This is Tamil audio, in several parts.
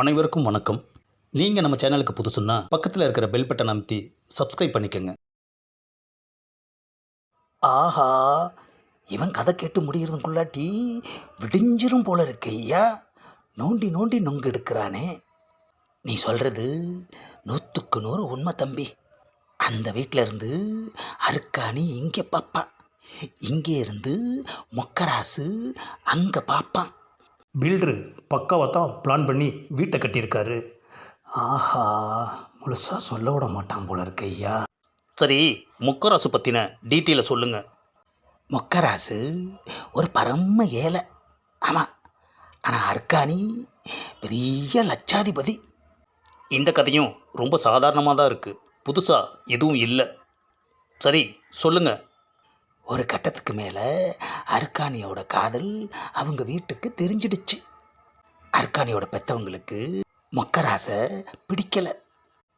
அனைவருக்கும் வணக்கம். நீங்கள் நம்ம சேனலுக்கு புதுசுன்னா பக்கத்தில் இருக்கிற பெல் பட்டன் அமைத்தி சப்ஸ்கிரைப் பண்ணிக்கோங்க. ஆஹா இவன் கதை கேட்டு முடிகிறதுக்குள்ளாட்டி விடிஞ்சிரும் போல இருக்கு ஐயா. நோண்டி நோண்டி நொங்கு எடுக்கிறானே. நீ சொல்கிறது நூற்றுக்கு நூறு உண்மை தம்பி. அந்த வீட்டில் இருந்து அருக்காணி இங்கே பார்ப்பான் இங்கே இருந்து மொக்கராசு அங்கே பார்ப்பான் பில்டரு பக்காவாக தான் பிளான் பண்ணி வீட்டை கட்டியிருக்காரு. ஆஹா முழுசாக சொல்ல விட மாட்டான் போல இருக்கு ஐயா. சரி முக்கராசு பற்றின டீட்டெயிலை சொல்லுங்கள் முக்கராசு ஒரு பரம ஏழை. ஆமாம் ஆனால் அர்கானி பெரிய லட்சாதிபதி. இந்த கதையும் ரொம்ப சாதாரணமாக தான் இருக்குது புதுசாக எதுவும் இல்லை. சரி சொல்லுங்கள் ஒரு கட்டத்துக்கு மேலே அர்க்காணியோட காதல் அவங்க வீட்டுக்கு தெரிஞ்சிடுச்சு. அர்க்காணியோட பெத்தவங்களுக்கு மொக்கராசை பிடிக்கலை.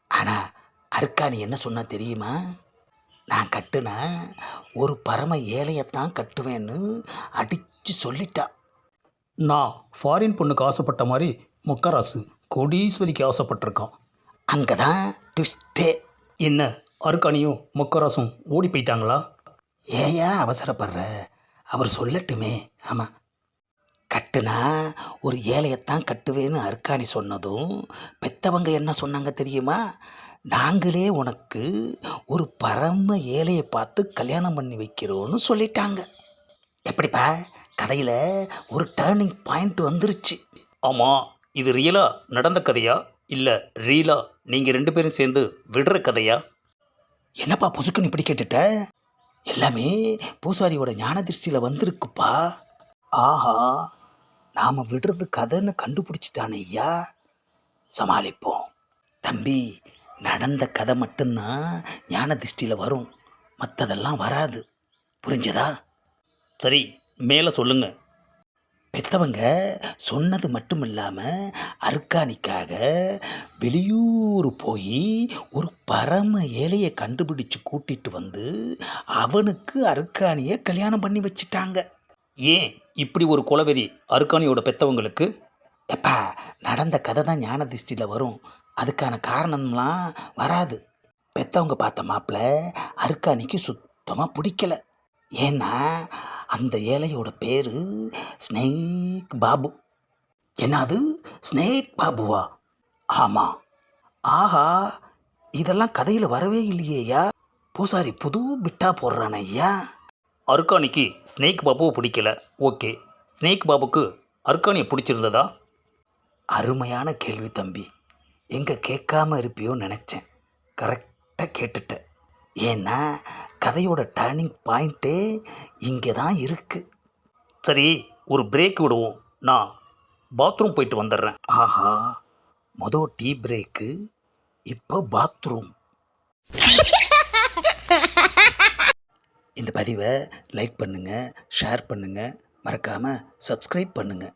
ஆனால் அர்க்காணி என்ன சொன்னா தெரியுமா? நான் கட்டுனா ஒரு பரம ஏழையத்தான் கட்டுவேன்னு அடித்து சொல்லிட்டா. நான் ஃபாரின் பொண்ணுக்கு ஆசைப்பட்ட மாதிரி மொக்கராசு கோடீஸ்வரிக்கு ஆசைப்பட்டிருக்கான். அங்கே தான் ட்விஸ்டே என்ன அருக்காணியும் மொக்கராசும் ஓடி போயிட்டாங்களா? ஏயா அவசரப்படுற? அவர் சொல்லட்டுமே. ஆமாம் கட்டுனா ஒரு ஏழையத்தான் கட்டுவேன்னு அருக்காணி சொன்னதும் பெத்தவங்க என்ன சொன்னாங்க தெரியுமா? நாங்களே உனக்கு ஒரு பரம ஏழையை பார்த்து கல்யாணம் பண்ணி வைக்கிறோன்னு சொல்லிட்டாங்க. எப்படிப்பா? கதையில் ஒரு டேர்னிங் பாயிண்ட் வந்துருச்சு. ஆமாம் இது ரியலாக நடந்த கதையா? இல்லை ரீலா நீங்கள் ரெண்டு பேரும் சேர்ந்து விடுற கதையா? என்னப்பா பொசுக்குன்னு இப்படி கேட்டுட்ட? எல்லாமே பூசாரியோட ஞான திருஷ்டியில் வந்திருக்குப்பா. ஆஹா நாம் விடுறது கதைன்னு கண்டுபிடிச்சிட்டானே ஐயா. சமாளிப்போம். தம்பி நடந்த கதை மட்டும்தான் ஞான திருஷ்டியில் வரும். மற்றதெல்லாம் வராது. புரிஞ்சதா? சரி மேலே சொல்லுங்கள் பெத்தவங்க சொன்னது மட்டும் இல்லாமல் அர்கானிக்காக வெளியூர் போய் ஒரு பரம ஏழையை கண்டுபிடிச்சு கூட்டிட்டு வந்து அவனுக்கு அர்கானியை கல்யாணம் பண்ணி வச்சிட்டாங்க. ஏன் இப்படி ஒரு குலவெறி அர்கானியோட பெத்தவங்களுக்கு? எப்பா நடந்த கதை தான் ஞான திருஷ்டியில் வரும். அதுக்கான காரணம்லாம் வராது. பெத்தவங்க பார்த்த மாப்பிள்ள அர்கானிக்கு சுத்தமாக பிடிக்கல. ஏன்னா அந்த ஏழையோட பேர் ஸ்னேக் பாபு. என்னது? ஸ்னேக் பாபுவா? ஆமாம் ஆஹா இதெல்லாம் கதையில் வரவே இல்லையேயா பூசாரி புது பிட்டா போடுறான ஐயா. அர்க்கானிக்கு ஸ்னேக் பாபுவை பிடிக்கல. ஓகே. ஸ்னேக் பாபுக்கு அர்க்கானியை பிடிச்சிருந்ததா? அருமையான கேள்வி தம்பி. எங்கே கேட்காம இருப்பியோன்னு நினச்சேன். கரெக்டாக கேட்டுட்ட ஏன்னா கதையோட டேர்னிங் பாயிண்ட்டே இங்கே தான் இருக்குது சரி ஒரு பிரேக் விடுவோம். நான் பாத்ரூம் போயிட்டு வந்துடுறேன். ஆஹா மொதல் டீ பிரேக்கு இப்போ பாத்ரூம் இந்த பதிவை லைக் பண்ணுங்கள் ஷேர் பண்ணுங்கள் மறக்காமல் சப்ஸ்கிரைப் பண்ணுங்கள்